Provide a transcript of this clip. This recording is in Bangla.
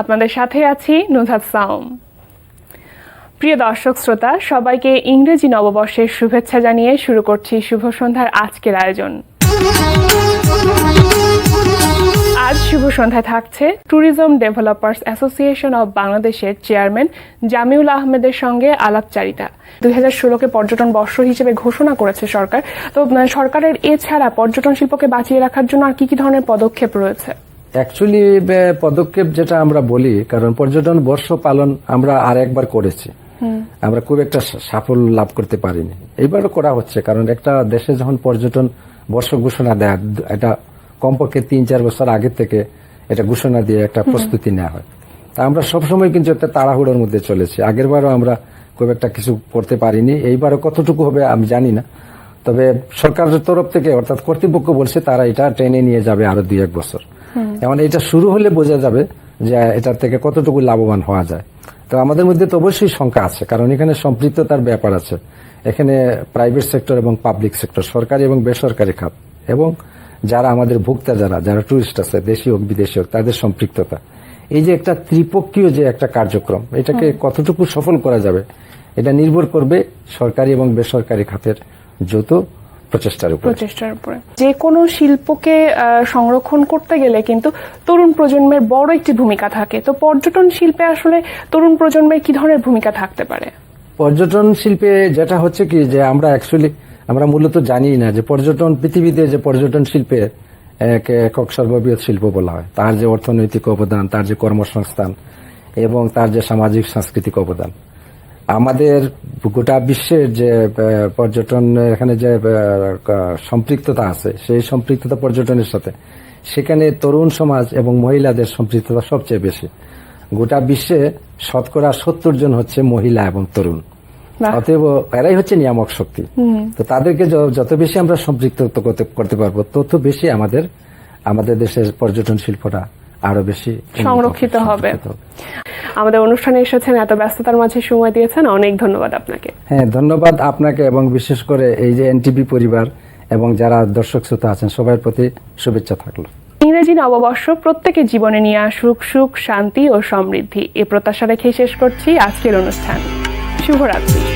আপনাদের সাথে আছি নুধাত সাউম। প্রিয় দর্শক, শ্রোতা, সবাইকে ইংরেজি নববর্ষের শুভেচ্ছা জানিয়ে শুরু করছি শুভ সন্ধ্যার আজকের আয়োজন। আজ শুভ সন্ধ্যায় থাকছে ট্যুরিজম ডেভেলপার্স অ্যাসোসিয়েশন অব বাংলাদেশের চেয়ারম্যান জামিউল আহমেদের সঙ্গে আলাপচারিতা। দুই হাজার ষোলোকে পর্যটন বর্ষ হিসেবে ঘোষণা করেছে সরকার। তো সরকারের এছাড়া পর্যটন শিল্পকে বাঁচিয়ে রাখার জন্য আর কি কি ধরনের পদক্ষেপ রয়েছে? অ্যাকচুয়ালি পদক্ষেপ যেটা আমরা বলি কারণ পর্যটন বর্ষ পালন আমরা আর একবার করেছি। আমরা খুব একটা সাফল্য লাভ করতে পারিনি। এইবারও করা হচ্ছে কারণ একটা দেশে যখন পর্যটন বর্ষ ঘোষণা দেয় এটা কমপক্ষে তিন চার বছর আগে থেকে এটা ঘোষণা দিয়ে একটা প্রস্তুতি নেওয়া হয়। তা আমরা সবসময় কিন্তু একটা তাড়াহুড়োর মধ্যে চলেছি। আগের বারও আমরা খুব একটা কিছু করতে পারিনি। এইবারও কতটুকু হবে আমি জানি না। তবে সরকারের তরফ থেকে অর্থাৎ কর্তৃপক্ষ বলছে তারা এটা ট্রেনে নিয়ে যাবে আরও দুই এক বছর। এমন এটা শুরু হলে বোঝা যাবে যে এটার থেকে কতটুকু লাভবান হওয়া যায়। তো আমাদের মধ্যে তো অবশ্যই শঙ্কা আছে কারণ এখানে সম্পৃক্ততার ব্যাপার আছে। এখানে প্রাইভেট সেক্টর এবং পাবলিক সেক্টর সরকারি এবং বেসরকারি খাত। এবং যারা আমাদের ভোক্তা যারা যারা টুরিস্ট আছে দেশি হোক বিদেশি হোক তাদের সম্পৃক্ততা। এই যে একটা ত্রিপক্ষীয় যে একটা কার্যক্রম এটাকে কতটুকু সফল করা যাবে এটা নির্ভর করবে সরকারি এবং বেসরকারি খাতের যৌথ প্রচেষ্টার উপর। প্রচেষ্টার উপরে। যে কোনো শিল্পকে সংরক্ষণ করতে গেলে কিন্তু তরুণ প্রজন্মের বড় একটি ভূমিকা থাকে। তো পর্যটন শিল্পে আসলে তরুণ প্রজন্মের কি ধরনের ভূমিকা থাকতে পারে? পর্যটন শিল্পে যেটা হচ্ছে কি যে আমরা অ্যাকচুয়ালি আমরা মূলত জানি না যে পর্যটন পৃথিবীতে যে পর্যটন শিল্পে এক একক সর্ববৃহৎ শিল্প বলা হয়। তার যে অর্থনৈতিক অবদান তার যে কর্মসংস্থান এবং তার যে সামাজিক সাংস্কৃতিক অবদান। আমাদের গোটা বিশ্বের যে পর্যটন এখানে যে সম্পৃক্ততা আছে সেই সম্পৃক্ততা পর্যটনের সাথে সেখানে তরুণ সমাজ এবং মহিলাদের সম্পৃক্ততা সবচেয়ে বেশি। গোটা বিশ্বে শতকরা সত্তর জন হচ্ছে মহিলা এবং তরুণ। অতএব এরাই হচ্ছে নিয়ামক শক্তি। তো তাদেরকে যত বেশি আমরা সম্পৃক্ত করতে করতে পারব তত বেশি আমাদের আমাদের দেশের পর্যটন শিল্পটা আরও বেশি সংরক্ষিত হবে। আমাদের অনুষ্ঠানে এসেছেন এত ব্যস্ততার মাঝে সময় দিয়েছেন অনেক ধন্যবাদ আপনাকে। হ্যাঁ ধন্যবাদ আপনাকে এবং বিশেষ করে এই যে এনটিভি পরিবার এবং যারা দর্শক শ্রোতা আছেন সবার প্রতি শুভেচ্ছা থাকল। ইংরেজি নববর্ষ প্রত্যেকের জীবনে নিয়ে আসুক সুখ শান্তি ও সমৃদ্ধি। এ প্রত্যাশা রেখেই শেষ করছি আজকের অনুষ্ঠান। শুভরাত্রি।